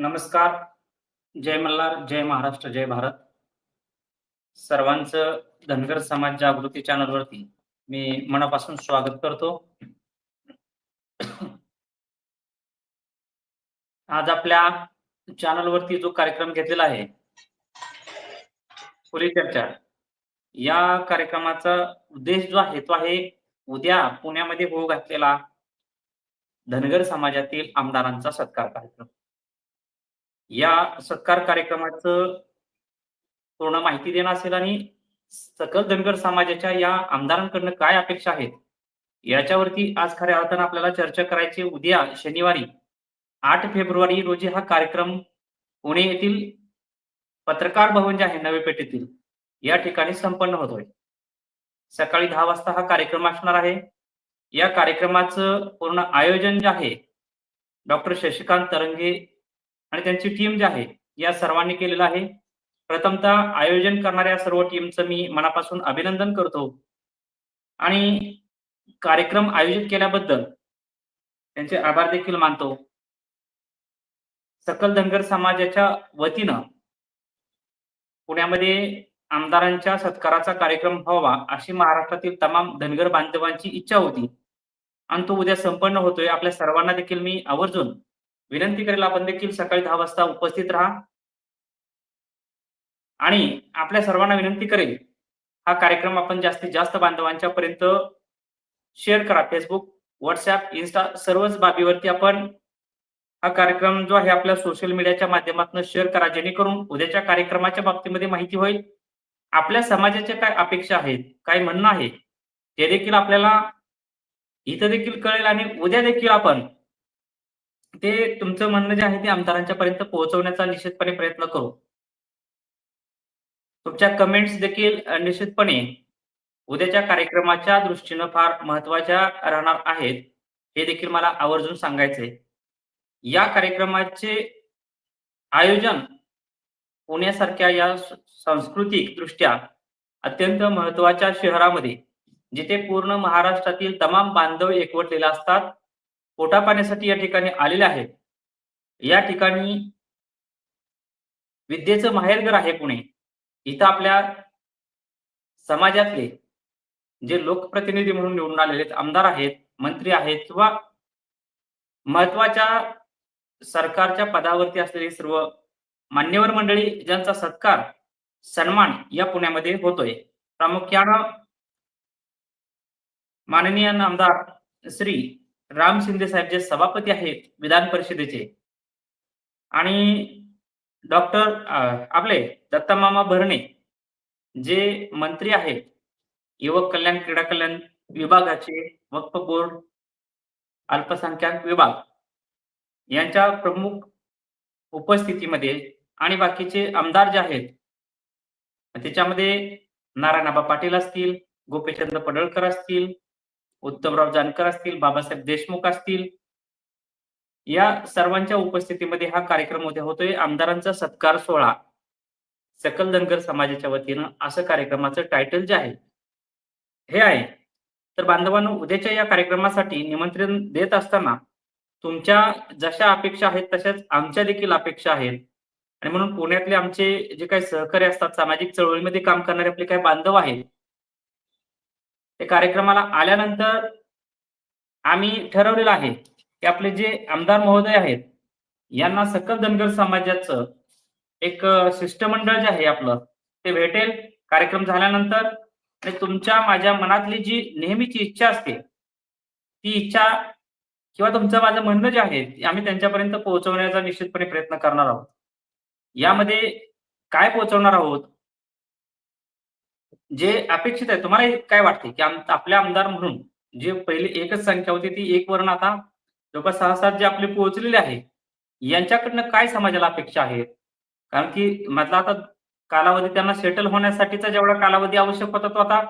नमस्कार. जय मल्हार जय महाराष्ट्र जय भारत. सर्वांचं धनगर समाज जागृती चॅनलवरती मी मनापासून स्वागत करतो. आज आपल्या चॅनलवरती जो कार्यक्रम घेतलेला आहे खुली चर्चा. या कार्यक्रमाचा उद्देश जो आहे तो आहे उद्या पुण्यामध्ये होऊ घातलेला धनगर समाजातील आमदारांचा सत्कार कार्यक्रम. या सत्कार कार्यक्रमाचं पूर्ण माहिती देणं असेल आणि सकल धनगर समाजाच्या या आमदारांकडनं काय अपेक्षा आहेत याच्यावरती आज खऱ्या अर्थानं आपल्याला चर्चा करायची उद्या शनिवारी आठ फेब्रुवारी रोजी हा कार्यक्रम पुणे येथील पत्रकार भवन जे आहे नवे पेठेतील या ठिकाणी संपन्न होतोय. सकाळी दहा वाजता हा कार्यक्रम असणार आहे. या कार्यक्रमाचं पूर्ण आयोजन जे आहे डॉक्टर शशिकांत तरंगे आणि त्यांची टीम जी आहे या सर्वांनी केलेलं आहे. प्रथमतः आयोजन करणाऱ्या सर्व टीमचं मी मनापासून अभिनंदन करतो. आणि कार्यक्रम आयोजित केल्याबद्दल त्यांचे आभार देखील मानतो. सकल धनगर समाजाच्या वतीनं पुण्यामध्ये आमदारांच्या सत्काराचा कार्यक्रम व्हावा अशी महाराष्ट्रातील तमाम धनगर बांधवांची इच्छा होती. आणि तो उद्या संपन्न होतोय आपल्या सर्वांना देखील मी आवर्जून विनंती करेल आपण देखील सकाळी दहा वाजता उपस्थित राहा. आणि आपल्या सर्वांना विनंती करेल हा कार्यक्रम आपण जास्तीत जास्त बांधवांच्या पर्यंत शेअर करा. फेसबुक व्हॉट्सअप इन्स्टा सर्वच बाबीवरती आपण हा कार्यक्रम जो आहे आपल्या सोशल मीडियाच्या माध्यमातून शेअर करा. जेणेकरून उद्याच्या कार्यक्रमाच्या बाबतीमध्ये माहिती होईल. आपल्या समाजाच्या काय अपेक्षा आहेत काय म्हणणं आहे ते देखील आपल्याला इथं देखील कळेल आणि उद्या देखील आपण ते तुमचं म्हणणं जे आहे ते आमदारांच्या पर्यंत पोहोचवण्याचा निश्चितपणे प्रयत्न करू. तुमच्या कमेंट्स देखील निश्चितपणे उद्याच्या कार्यक्रमाच्या दृष्टीनं फार महत्त्वाच्या राहणार आहेत हे देखील मला आवर्जून सांगायचंय. या कार्यक्रमाचे आयोजन पुण्यासारख्या या सांस्कृतिक दृष्ट्या अत्यंत महत्त्वाच्या शहरामध्ये जिथे पूर्ण महाराष्ट्रातील तमाम बांधव एकवटलेले असतात पोटा पाण्यासाठी या ठिकाणी आलेले आहेत. या ठिकाणी विद्येचं माहेरघर आहे पुणे. इथं आपल्या समाजातले जे लोकप्रतिनिधी म्हणून निवडून आलेले आहेत आमदार आहेत मंत्री आहेत किंवा महत्त्वाच्या सरकारच्या पदावरती असलेली सर्व मान्यवर मंडळी ज्यांचा सत्कार सन्मान या पुण्यामध्ये होतोय. प्रामुख्यानं माननीय आमदार श्री राम शिंदे साहेब जे सभापती आहेत विधान परिषदेचे. आणि डॉक्टर आपले दत्तामामा भरणे जे मंत्री आहेत युवक कल्याण क्रीडा कल्याण विभागाचे वक्फ बोर्ड अल्पसंख्याक विभाग यांच्या प्रमुख उपस्थितीमध्ये आणि बाकीचे आमदार जे आहेत त्याच्यामध्ये नारायणाबा पाटील असतील गोपीचंद्र पडळकर असतील उत्तमराव जानकर असतील बाबासाहेब देशमुख असतील या सर्वांच्या उपस्थितीमध्ये हा कार्यक्रम उद्या होतोय. आमदारांचा सत्कार सोहळा सकल धनगर समाजाच्या वतीनं असं कार्यक्रमाचं टायटल जे आहे हे आहे. तर बांधवांनो उद्याच्या या कार्यक्रमासाठी निमंत्रण देत असताना तुमच्या जशा अपेक्षा आहेत तशाच आमच्या देखील अपेक्षा आहेत. आणि म्हणून पुण्यातले आमचे जे काही सहकारी असतात सामाजिक चळवळीमध्ये काम करणारे आपले काही बांधव आहेत ते कार्यक्रमाला आल्यानंतर आम्ही ठरवलेलं आहे की आपले जे आमदार महोदय आहेत यांना सकल धनगर समाजाचं एक शिष्टमंडळ जे आहे आपलं ते भेटेल. कार्यक्रम झाल्यानंतर आणि तुमच्या माझ्या मनातली जी नेहमीची इच्छा असते ती इच्छा किंवा तुमचं माझं म्हणणं जे आहे आम्ही त्यांच्यापर्यंत पोहोचवण्याचा निश्चितपणे प्रयत्न करणार आहोत. यामध्ये काय पोहोचवणार आहोत? जे अपेक्षित आहे तुम्हाला काय वाटते? की आपले आमदार म्हणून जे पहिले एकच संख्या होती ती एक वरून आता जवळपास सहा सात जे आपले पोहोचलेले आहे यांच्याकडनं काय समाजाला अपेक्षा आहेत कारण की म्हटलं आता कालावधी त्यांना सेटल होण्यासाठीचा जेवढा कालावधी आवश्यक होता तो आता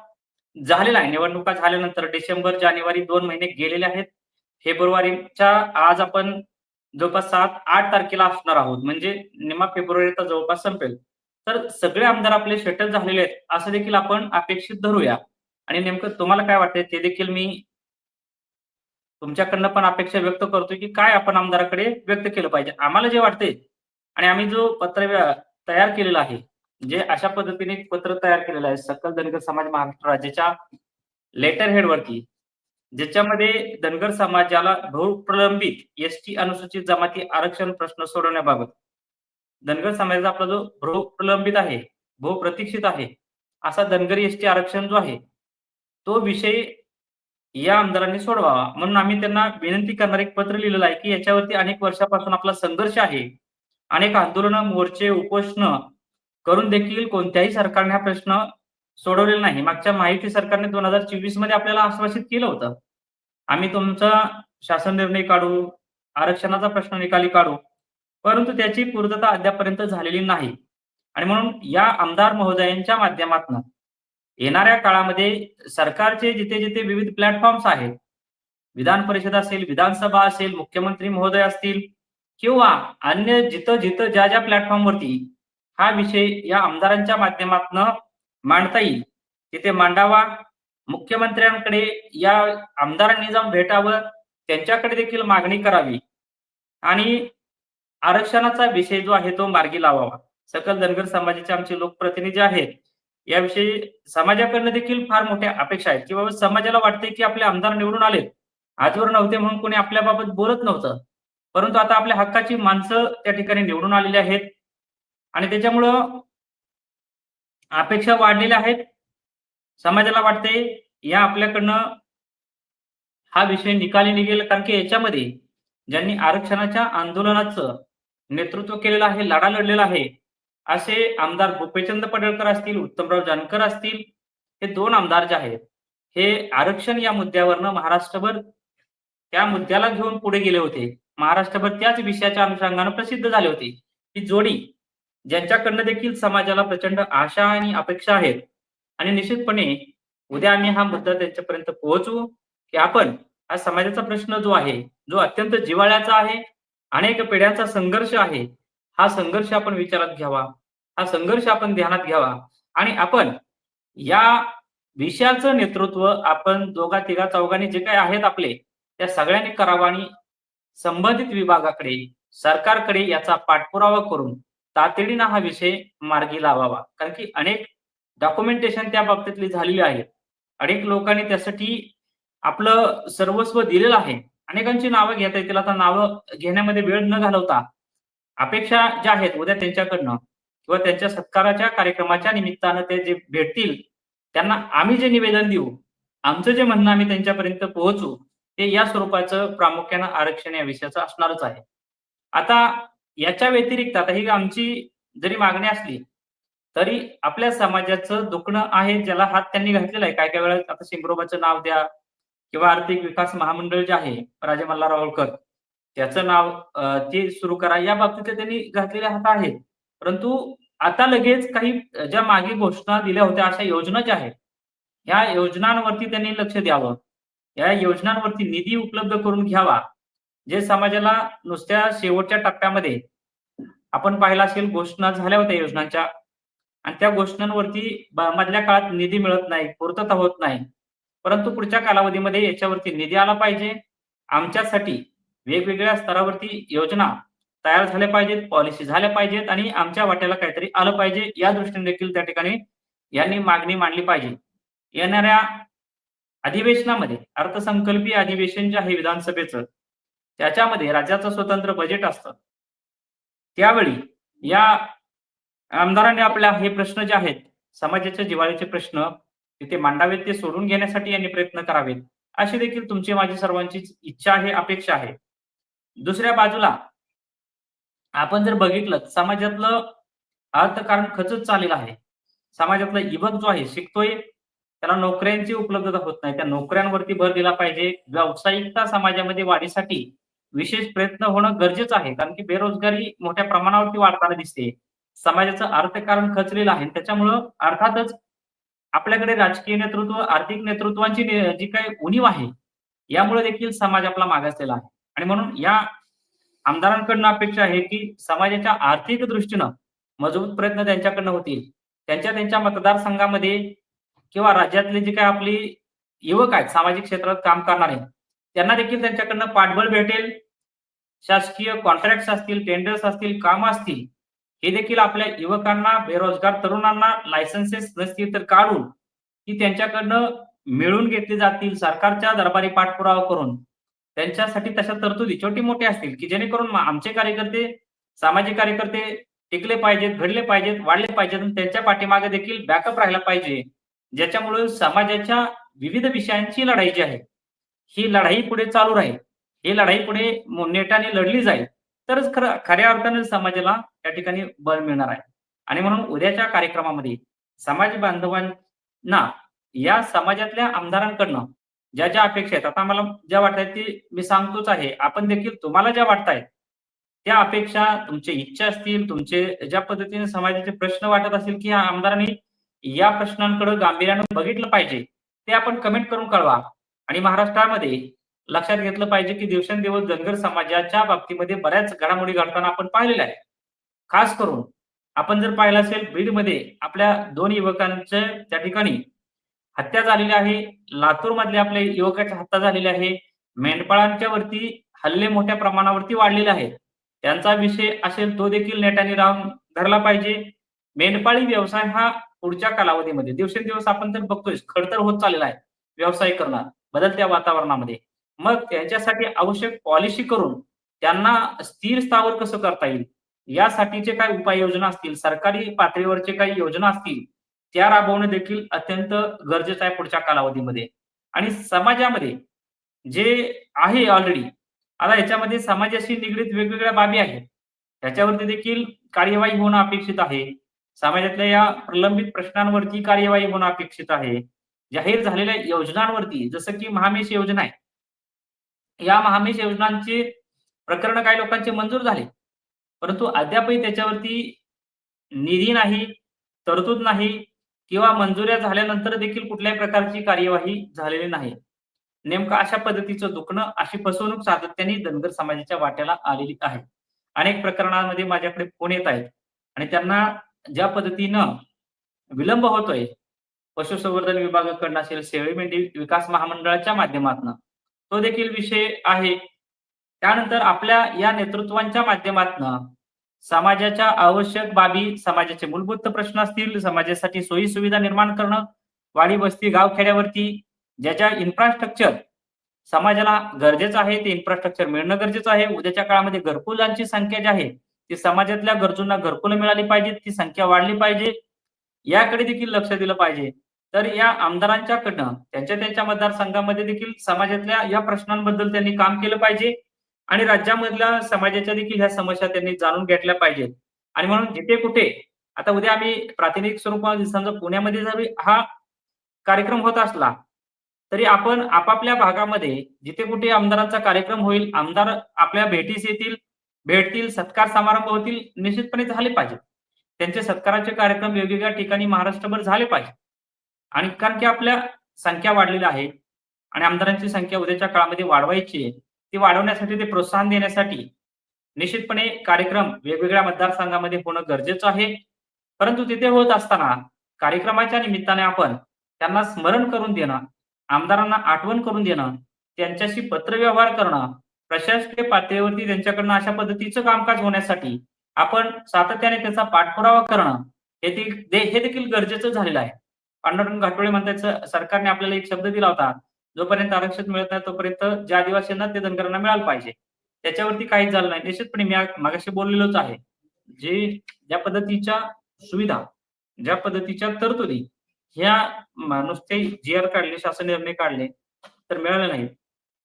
झालेला आहे. निवडणुका झाल्यानंतर डिसेंबर जानेवारी दोन महिने गेलेले आहेत. फेब्रुवारीच्या आज आपण जवळपास सात आठ तारखेला असणार आहोत. म्हणजे निमा फेब्रुवारीचा जवळपास संपेल. तर सगळे आमदार आपले सेटल झालेले आहेत. असं देखील आपण अपेक्षित धरूया. आणि नेमकं तुम्हाला काय वाटतंय? ते देखील मी तुमच्याकडनं पण अपेक्षा व्यक्त करतोय की काय आपण आमदाराकडे व्यक्त केलं पाहिजे. आम्हाला जे वाटते आणि आम्ही जो पत्र तयार केलेला आहे जे अशा पद्धतीने पत्र तयार केलेलं आहे सकल धनगर समाज महाराष्ट्र राज्याच्या लेटर हेड वरती ज्याच्यामध्ये धनगर समाजाला बहुप्रलंबित एस टी अनुसूचित जमाती आरक्षण प्रश्न सोडवण्याबाबत धनगर समाजाचा आपला जो बहुप्रलंबित आहे बहुप्रतीक्षित आहे असा धनगर एस टी आरक्षण जो आहे तो विषय या आमदारांनी सोडवावा. म्हणून आम्ही त्यांना विनंती करणार एक पत्र लिहिलेलं आहे की याच्यावरती अनेक वर्षापासून आपला संघर्ष आहे. अनेक आंदोलन मोर्चे उपोषण करून देखील कोणत्याही सरकारने हा प्रश्न सोडवलेला नाही. मागच्या माहिती सरकारने दोन हजार चोवीसमध्ये आपल्याला आश्वासित केलं होतं. आम्ही तुमचा शासन निर्णय काढू आरक्षणाचा प्रश्न निकाली काढू. परंतु त्याची पूर्तता अद्यापर्यंत झालेली नाही. आणि म्हणून या आमदार महोदयांच्या माध्यमातून येणाऱ्या काळामध्ये सरकारचे जिथे जिथे विविध प्लॅटफॉर्म्स आहेत विधान परिषद असेल विधानसभा असेल मुख्यमंत्री महोदय असतील किंवा अन्य जिथं जिथं ज्या ज्या प्लॅटफॉर्मवरती हा विषय या आमदारांच्या माध्यमातून मांडता येईल तिथे मांडावा. मुख्यमंत्र्यांकडे या आमदारांनी जाऊन भेटावं त्यांच्याकडे देखील मागणी करावी. आणि आरक्षणाचा विषय जो आहे तो मार्गी लावावा. सकल धनगर समाजाचे आमचे लोकप्रतिनिधी आहेत. याविषयी समाजाकडनं देखील फार मोठ्या अपेक्षा आहेत. की बाबा समाजाला वाटते की आपले आमदार निवडून आले आजवर नव्हते म्हणून कोणी आपल्याबाबत बोलत नव्हतं. परंतु आता आपल्या हक्काची माणसं त्या ठिकाणी निवडून आलेली आहेत. आणि त्याच्यामुळं अपेक्षा वाढलेल्या आहेत. समाजाला वाटते या आपल्याकडनं हा विषय निकाली निघेल. कारण की याच्यामध्ये ज्यांनी आरक्षणाच्या आंदोलनाचं नेतृत्व केलेलं आहे लढा लढलेला आहे. असे आमदार गोपेचंद पडळकर असतील उत्तमराव जानकर असतील हे दोन आमदार जे आहेत हे आरक्षण या मुद्द्यावरनं महाराष्ट्रभर त्या मुद्द्याला घेऊन पुढे गेले होते. महाराष्ट्रभर त्याच विषयाच्या अनुषंगानं प्रसिद्ध झाले होते. ही जोडी ज्यांच्याकडनं देखील समाजाला प्रचंड आशा आणि अपेक्षा आहेत आणि निश्चितपणे उद्या आम्ही हा मुद्दा त्यांच्यापर्यंत पोहोचवू की आपण हा समाजाचा प्रश्न जो आहे जो अत्यंत जिव्हाळ्याचा आहे अनेक पिढ्यांचा संघर्ष आहे. हा संघर्ष आपण विचारात घ्यावा. हा संघर्ष आपण ध्यानात घ्यावा. आणि आपण या विषयाचं नेतृत्व आपण दोघा तिघा चौघांनी जे काही आहेत आपले त्या सगळ्यांनी करावं आणि संबंधित विभागाकडे सरकारकडे याचा पाठपुरावा करून तातडीनं हा विषय मार्गी लावावा. कारण की अनेक डॉक्युमेंटेशन त्या बाबतीतली झालेली आहे अनेक लोकांनी त्यासाठी आपलं सर्वस्व दिलेलं आहे. अनेकांची नावं घेता येतील. आता नावं घेण्यामध्ये वेळ न घालवता अपेक्षा ज्या आहेत उद्या त्यांच्याकडनं किंवा त्यांच्या सत्काराच्या कार्यक्रमाच्या निमित्तानं ते जे भेटतील त्यांना आम्ही जे निवेदन देऊ आमचं जे म्हणणं आम्ही त्यांच्यापर्यंत पोहोचू ते या स्वरूपाचं प्रामुख्यानं आरक्षण या विषयाचं असणारच आहे. आता याच्या व्यतिरिक्त आता ही आमची जरी मागणी असली तरी आपल्या समाजाचं दुखणं आहे ज्याला हात त्यांनी घातलेला आहे. काय काय वेळा आता शिंगरोबाचं नाव द्या किंवा आर्थिक विकास महामंडळ जे आहे राजे मल्हार होळकर त्याचं नाव ते सुरू करा. या बाबतीत त्यांनी घातलेले हात आहेत. परंतु आता लगेच काही ज्या मागे घोषणा दिल्या होत्या अशा योजना ज्या आहेत ह्या योजनांवरती त्यांनी लक्ष द्यावं. या योजनांवरती निधी उपलब्ध करून घ्यावा. जे समाजाला नुसत्या शेवटच्या टप्प्यामध्ये आपण पाहिला असेल घोषणा झाल्या होत्या योजनांच्या. आणि त्या घोषणांवरती मधल्या काळात निधी मिळत नाही पूर्तता होत नाही. परंतु पुढच्या कालावधीमध्ये याच्यावरती निधी आला पाहिजे. आमच्यासाठी वेगवेगळ्या स्तरावरती योजना तयार झाल्या पाहिजेत पॉलिसी झाल्या पाहिजेत आणि आमच्या वाट्याला काहीतरी आलं पाहिजे. या दृष्टीने देखील त्या ठिकाणी यांनी मागणी मांडली पाहिजे. येणाऱ्या अधिवेशनामध्ये अर्थसंकल्पीय अधिवेशन जे आहे विधानसभेचं त्याच्यामध्ये राज्याचं स्वतंत्र बजेट असतं. त्यावेळी या आमदारांनी आपल्या हे प्रश्न जे आहेत समाजाच्या जिवाळीचे प्रश्न तिथे मांडावेत ते सोडून घेण्यासाठी यांनी प्रयत्न करावेत. अशी देखील तुमची माझी सर्वांची इच्छा आहे अपेक्षा आहे. दुसऱ्या बाजूला आपण जर बघितलं समाजातलं अर्थकारण खचत चाललेलं आहे. समाजातला युवक जो आहे शिकतोय त्याला नोकऱ्यांची उपलब्धता होत नाही. त्या नोकऱ्यांवरती भर दिला पाहिजे. व्यावसायिकता समाजामध्ये वाढीसाठी विशेष प्रयत्न होणं गरजेचं आहे. कारण की बेरोजगारी मोठ्या प्रमाणावरती वाढताना दिसते. समाजाचं अर्थकारण खचलेलं आहे. त्याच्यामुळं अर्थातच आपल्याकडे राजकीय नेतृत्व आर्थिक नेतृत्वांची जी काही उणीव आहे यामुळे देखील समाज आपला मागासलेला आहे. आणि म्हणून या आमदारांकडनं अपेक्षा आहे की समाजाच्या आर्थिक दृष्टीनं मजबूत प्रयत्न त्यांच्याकडनं होतील. त्यांच्या त्यांच्या मतदारसंघामध्ये किंवा राज्यातले जे काही आपली युवक आहेत सामाजिक क्षेत्रात काम करणारे त्यांना देखील त्यांच्याकडनं पाठबळ भेटेल. शासकीय कॉन्ट्रॅक्ट असतील टेंडर्स असतील काम असतील हे देखील आपल्या युवकांना बेरोजगार तरुणांना लायसन्सेस नसतील तर काढून ती त्यांच्याकडनं मिळून घेतली जातील सरकारच्या दरबारी पाठपुरावा करून. त्यांच्यासाठी तशा तरतुदी छोटी मोठी असतील की जेणेकरून आमचे कार्यकर्ते सामाजिक कार्यकर्ते टिकले पाहिजेत घडले पाहिजेत वाढले पाहिजेत आणि त्यांच्या पाठीमागे देखील बॅकअप राहिला पाहिजे. ज्याच्यामुळे समाजाच्या विविध विषयांची लढाई जी आहे ही लढाई पुढे चालू राहील. ही लढाई पुढे नेटाने लढली जाईल. तरच खरं खऱ्या अर्थाने समाजाला त्या ठिकाणी बळ मिळणार आहे. आणि म्हणून उद्याच्या कार्यक्रमामध्ये समाज बांधवांना या समाजातल्या आमदारांकडनं ज्या ज्या अपेक्षा आहेत आता मला ज्या वाटत आहेत ते मी सांगतोच आहे. आपण देखील तुम्हाला ज्या वाटतायत त्या अपेक्षा तुमच्या इच्छा असतील तुमचे ज्या पद्धतीने समाजाचे प्रश्न वाटत असतील की आमदारांनी या प्रश्नांकडे गांभीर्यानं बघितलं पाहिजे ते आपण कमेंट करून कळवा. आणि महाराष्ट्रामध्ये लक्षात घेतलं पाहिजे की दिवसेंदिवस धनगर समाजाच्या बाबतीमध्ये बऱ्याच घडामोडी घडताना आपण पाहिलेल्या आहे खास करून आपण जर पाहिलं असेल बीडमध्ये आपल्या दोन युवकांच्या त्या ठिकाणी हत्या झालेली आहे. लातूर मधले आपल्या युवकाच्या हत्या झालेली आहे. मेंढपाळांच्या वरती हल्ले मोठ्या प्रमाणावरती वाढलेले आहेत. त्यांचा विषय असेल तो देखील नेटाने राहून धरला पाहिजे. मेंढपाळी व्यवसाय हा पुढच्या कालावधीमध्ये दिवसेंदिवस आपण तर बघतोय खडतर होत चाललेला आहे व्यवसाय करणार बदलत्या वातावरणामध्ये. मग त्यांच्यासाठी आवश्यक पॉलिसी करून त्यांना स्थिर स्थावर कसं करता येईल? यासाठीचे काही उपाययोजना असतील? सरकारी पातळीवरचे काही योजना असतील? त्या राबवणं देखील अत्यंत गरजेचं आहे पुढच्या कालावधीमध्ये. आणि समाजामध्ये जे आहे ऑलरेडी आता याच्यामध्ये समाजाशी निगडीत वेगवेगळ्या बाबी आहेत. त्याच्यावरती देखील कार्यवाही होणं अपेक्षित आहे. समाजातल्या या प्रलंबित प्रश्नांवरती कार्यवाही होणं अपेक्षित आहे. जाहीर झालेल्या योजनांवरती जसं की महामेश योजना आहे. या महामेश योजनांचे प्रकरण काही लोकांचे मंजूर झाले. परंतु अद्यापही त्याच्यावरती निधी नाही तरतूद नाही किंवा मंजुऱ्या झाल्यानंतर देखील कुठल्याही प्रकारची कार्यवाही झालेली नाही. नेमकं अशा पद्धतीचं दुखणं अशी फसवणूक सातत्याने धनगर समाजाच्या वाट्याला आलेली आहे. अनेक प्रकरणांमध्ये माझ्याकडे फोन येत आहेत आणि त्यांना ज्या पद्धतीनं विलंब होतोय पशुसंवर्धन विभागाकडनं असेल शेळी मेंढी विकास महामंडळाच्या माध्यमातून तो देखील विषय आहे. त्यानंतर आपल्या या नेतृत्वांच्या माध्यमातून समाजाच्या आवश्यक बाबी समाजाचे मूलभूत प्रश्न असतील समाजासाठी सोयी सुविधा निर्माण करणं वाडी वस्ती गाव खेड्यावरती ज्याच्या इन्फ्रास्ट्रक्चर समाजाला गरजेचं आहे ते इन्फ्रास्ट्रक्चर मिळणं गरजेचं आहे. उद्याच्या काळामध्ये घरकुलांची संख्या जी आहे ती समाजातल्या गरजूंना घरकुलं मिळाली पाहिजेत ती संख्या वाढली पाहिजे. याकडे देखील लक्ष दिलं पाहिजे. तर या आमदारांच्याकडनं त्यांच्या त्यांच्या मतदारसंघामध्ये देखील समाजातल्या या प्रश्नांबद्दल त्यांनी काम केलं पाहिजे. आणि राज्यामधल्या समाजाच्या देखील ह्या समस्या त्यांनी जाणून घेतल्या पाहिजेत. आणि म्हणून जिथे कुठे आता उद्या आम्ही प्रातिनिधिक स्वरूपात समजा पुण्यामध्ये जरी हा कार्यक्रम होत असला तरी आपण आपापल्या भागामध्ये जिथे कुठे आमदारांचा कार्यक्रम होईल आमदार आपल्या भेटीस येतील भेटतील सत्कार समारंभ होतील निश्चितपणे झाले पाहिजेत. त्यांचे सत्काराचे कार्यक्रम वेगवेगळ्या ठिकाणी महाराष्ट्रभर झाले पाहिजे आणि कारण की आपल्या संख्या वाढलेल्या आहे आणि आमदारांची संख्या उद्याच्या काळामध्ये वाढवायची आहे ती वाढवण्यासाठी ते प्रोत्साहन देण्यासाठी निश्चितपणे कार्यक्रम वेगवेगळ्या मतदारसंघामध्ये होणं गरजेचं आहे. परंतु तिथे होत असताना कार्यक्रमाच्या निमित्ताने आपण त्यांना स्मरण करून देणं आमदारांना आठवण करून देणं त्यांच्याशी पत्रव्यवहार करणं प्रशासकीय पातळीवरती त्यांच्याकडनं अशा पद्धतीचं कामकाज होण्यासाठी आपण सातत्याने त्याचा पाठपुरावा करणं हे दे- हे देखील गरजेचं झालेलं आहे. पांडुरंग घाटोळे म्हणतात सरकारने आपल्याला एक शब्द दिला होता जोपर्यंत आरक्षण मिळत नाही तोपर्यंत ज्या आदिवासींना ते धनगरांना मिळालं पाहिजे. त्याच्यावरती काहीच झालं नाही. निश्चितपणे मी मागाशी बोललेलोच आहे. जे ज्या पद्धतीच्या सुविधा ज्या पद्धतीच्या तरतुदी ह्या माणुसते नुसते जी आर काढले शासन निर्णय काढले तर मिळाले नाहीत.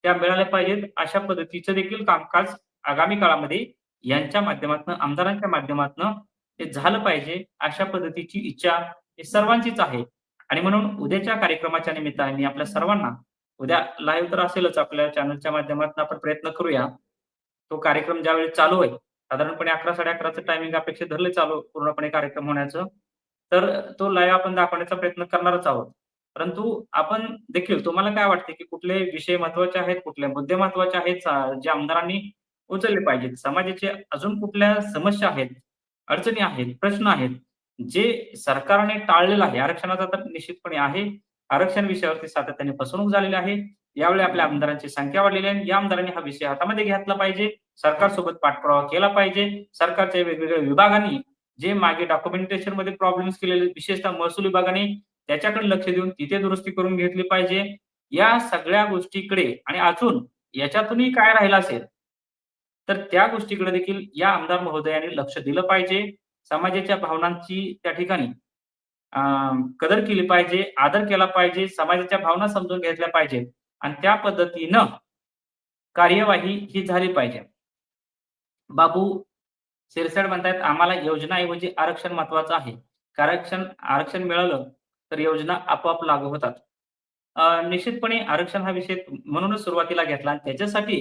त्या मिळाल्या पाहिजेत. अशा पद्धतीचं देखील कामकाज आगामी काळामध्ये यांच्या माध्यमातून आमदारांच्या माध्यमातून ते झालं पाहिजे. अशा पद्धतीची इच्छा ही सर्वांचीच आहे. आणि म्हणून उद्याच्या कार्यक्रमाच्या निमित्ताने आपल्या सर्वांना उद्या लाईव्ह तर असेलच आपल्या चॅनलच्या माध्यमातून. आपण प्रयत्न करूया. तो कार्यक्रम ज्यावेळी चालू आहे साधारणपणे अकरा साडे अकराचं टायमिंग अपेक्षित धरले चालू पूर्णपणे कार्यक्रम होण्याचं तर तो लाईव्ह आपण दाखवण्याचा प्रयत्न करणारच आहोत. परंतु आपण देखील तुम्हाला काय वाटते की कुठले विषय महत्त्वाचे आहेत कुठले मुद्दे महत्त्वाचे आहेत जे आमदारांनी उचलले पाहिजेत? समाजाचे अजून कुठल्या समस्या आहेत अडचणी आहेत प्रश्न आहेत जे सरकारने टाळलेलं आहे आरक्षणाचा तर निश्चितपणे आहे आरक्षण विषयावरती सातत्याने फसवणूक झालेली आहे यावेळी आपल्या आमदारांची संख्या वाढलेली आहे या आमदारांनी हा विषय हातामध्ये घेतला पाहिजे सरकारसोबत पाठपुरावा केला पाहिजे. सरकारच्या वेगवेगळ्या विभागांनी जे मागे डॉक्युमेंटेशनमध्ये प्रॉब्लेम्स केलेले विशेषतः महसूल विभागाने त्याच्याकडे लक्ष देऊन तिथे दुरुस्ती करून घेतली पाहिजे. या सगळ्या गोष्टीकडे आणि अजून याच्यातूनही काय राहिलं असेल, तर त्या गोष्टीकडे देखील या आमदार महोदयाने लक्ष दिलं पाहिजे. समाजाच्या भावनांची त्या ठिकाणी कदर केली पाहिजे, आदर केला पाहिजे, समाजाच्या भावना समजून घेतल्या पाहिजेत आणि त्या पद्धतीनं कार्यवाही ही झाली पाहिजे. बाबू शिरसाट म्हणतात "आम्हाला योजनाऐवजी आरक्षण महत्त्वाचं आहे. आरक्षण आरक्षण मिळालं तर योजना आपोआप लागू होतात." निश्चितपणे आरक्षण हा विषय म्हणूनच सुरुवातीला घेतला आणि त्याच्यासाठी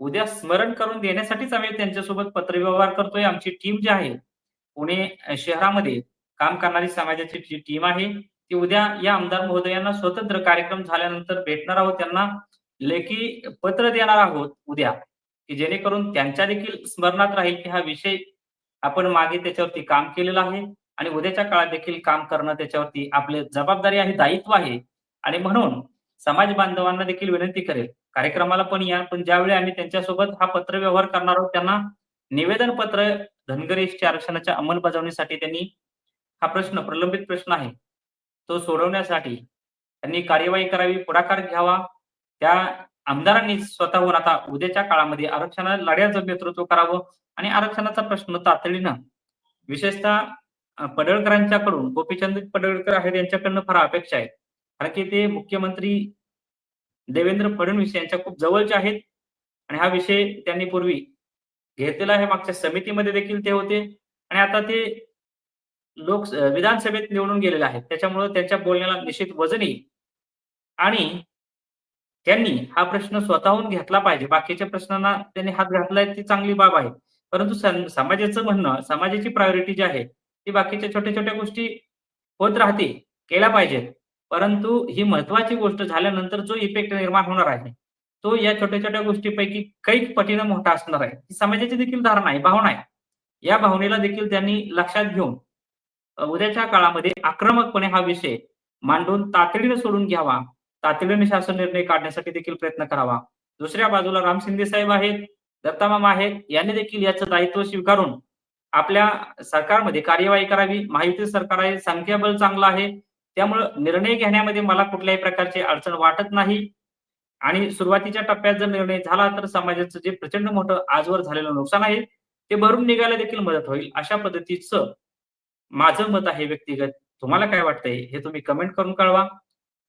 उद्या स्मरण करून देण्यासाठीच आम्ही त्यांच्यासोबत पत्रव्यवहार करतोय. आमची टीम जी आहे, पुणे शहरामध्ये काम करणारी समाजाची जी टीम आहे, ती उद्या या आमदार महोदयांना स्वतंत्र कार्यक्रम झाल्यानंतर भेटणार आहोत. त्यांना लेखी पत्र देणार आहोत उद्या, की जेणेकरून त्यांच्या देखील स्मरणात राहील, की हा विषय आपण मागे त्याच्यावरती काम केलेलं आहे आणि उद्याच्या काळात देखील काम करणं त्याच्यावरती आपले जबाबदारी आहे, दायित्व आहे आणि म्हणून समाज बांधवांना देखील विनंती करेल, कार्यक्रमाला पण या, पण ज्यावेळी आम्ही त्यांच्यासोबत हा पत्र व्यवहार करणार आहोत, त्यांना निवेदन पत्र धनगरेशच्या आरक्षणाच्या अंमलबजावणीसाठी त्यांनी हा प्रश्न प्रलंबित प्रश्न आहे, तो सोडवण्यासाठी त्यांनी कार्यवाही करावी, पुढाकार घ्यावा. त्या आमदारांनी स्वतःहून आता उद्याच्या काळामध्ये आरक्षणाला लढ्याचं नेतृत्व करावं आणि आरक्षणाचा प्रश्न तातडीनं विशेषतः पडळकरांच्याकडून गोपीचंद पडळकर आहेत यांच्याकडनं फार अपेक्षा आहेत. कारण की ते मुख्यमंत्री देवेंद्र फडणवीस यांच्या खूप जवळचे आहेत आणि हा विषय त्यांनी पूर्वी घेतलेला आहे. मागच्या समितीमध्ये देखील ते होते आणि आता ते लोक विधानसभेत निवडून गेलेले आहेत. त्याच्यामुळं त्यांच्या बोलण्याला निश्चित वजन येईल आणि त्यांनी हा प्रश्न स्वतःहून घेतला पाहिजे. बाकीच्या प्रश्नांना त्यांनी हात घातलाय ती चांगली बाब आहे. परंतु समाजाचं म्हणणं, समाजाची प्रायोरिटी जी आहे, ती बाकीच्या छोट्या-छोट्या गोष्टी होत राहते केल्या पाहिजेत. परंतु ही महत्त्वाची गोष्ट झाल्यानंतर जो इफेक्ट निर्माण होणार आहे, तो या छोट्या-छोट्या गोष्टीपैकी कैक पटीनं मोठा असणार आहे. ही समाजाची देखील धारणा आहे, भावना आहे. या भावनेला देखील त्यांनी लक्षात घेऊन उद्याच्या काळामध्ये आक्रमकपणे हा विषय मांडून तातडीने सोडून घ्यावा. तातडीने शासन निर्णय काढण्यासाठी देखील प्रयत्न करावा. दुसऱ्या बाजूला राम शिंदे साहेब आहेत, दत्तामामा आहेत, यांनी देखील याचं दायित्व स्वीकारून आपल्या सरकारमध्ये कार्यवाही करावी. माहिती सरकार आहे, संख्याबळ चांगलं आहे. त्यामुळं निर्णय घेण्यामध्ये मला कुठल्याही प्रकारची अडचण वाटत नाही आणि सुरुवातीच्या टप्प्यात जर निर्णय झाला, तर समाजाचं जे प्रचंड मोठं आजवर झालेलं नुकसान आहे, ते भरून निघायला देखील मदत होईल. अशा पद्धतीचं माझं मत आहे व्यक्तिगत. तुम्हाला काय वाटतंय हे तुम्ही कमेंट करून कळवा.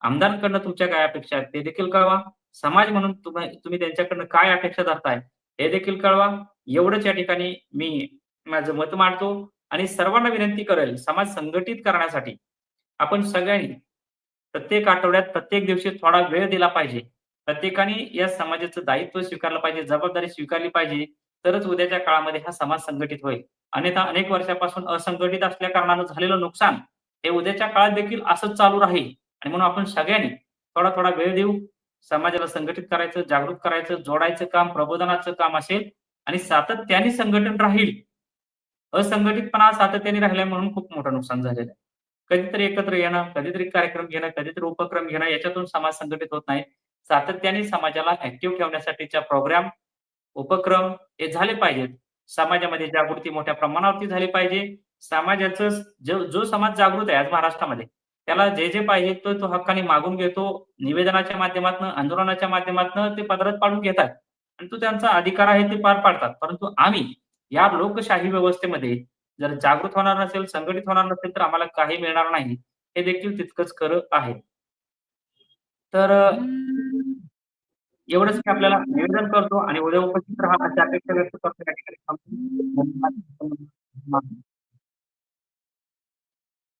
आमदारांकडनं तुमच्या काय अपेक्षा आहेत ते देखील कळवा. समाज म्हणून तुम्ही तुम्ही त्यांच्याकडनं काय अपेक्षा धरताय हे देखील कळवा. एवढंच या ठिकाणी मी माझं मत मांडतो आणि सर्वांना विनंती करेल समाज संघटित करण्यासाठी आपण सगळ्यांनी प्रत्येक आठवड्यात, प्रत्येक दिवशी थोडा वेळ दिला पाहिजे. प्रत्येकाने या समाजाचं दायित्व स्वीकारलं पाहिजे, जबाबदारी स्वीकारली पाहिजे. तरच उद्याच्या काळामध्ये हा समाज संघटित होईल. अन्यथा अनेक वर्षापासून असंघटित असल्या कारणानं झालेलं नुकसान हे उद्याच्या काळात देखील असंच चालू राहील आणि म्हणून आपण सगळ्यांनी थोडा-थोडा वेळ देऊ. समाजाला संघटित करायचं, जागृत करायचं, जोडायचं काम, प्रबोधनाचं काम असेल आणि सातत्याने संघटन राहील. असंघटितपणा सातत्याने राहिला म्हणून खूप मोठं नुकसान झालेलं आहे. कधीतरी एकत्र येणं, कधीतरी कार्यक्रम घेणं, कधीतरी उपक्रम घेणं याच्यातून समाज संघटित होत नाही. सातत्याने समाजाला ऍक्टिव्ह ठेवण्यासाठीच्या प्रोग्राम, उपक्रम हे झाले पाहिजेत. समाजामध्ये जागृती मोठ्या प्रमाणावरती झाली पाहिजे. समाजाचं जो जो समाज जागृत आहे आज महाराष्ट्रामध्ये, त्याला जे जे पाहिजे तो तो हक्काने मागून घेतो. निवेदनाच्या माध्यमातून आंदोलनाच्या माध्यमातून ते पदरात पाडून घेतात आणि तो त्यांचा अधिकार आहे ते पार पाडतात. परंतु आम्ही या लोकशाही व्यवस्थेमध्ये जर जागृत होणार नसेल, संघटित होणार नसेल, तर आम्हाला काही मिळणार नाही. हे देखील तितकंच खरं आहे. तर एवढंच मी आपल्याला निवेदन करतो आणि उद्या उपस्थित राहा. अशी अपेक्षा व्यक्त करतो. या ठिकाणी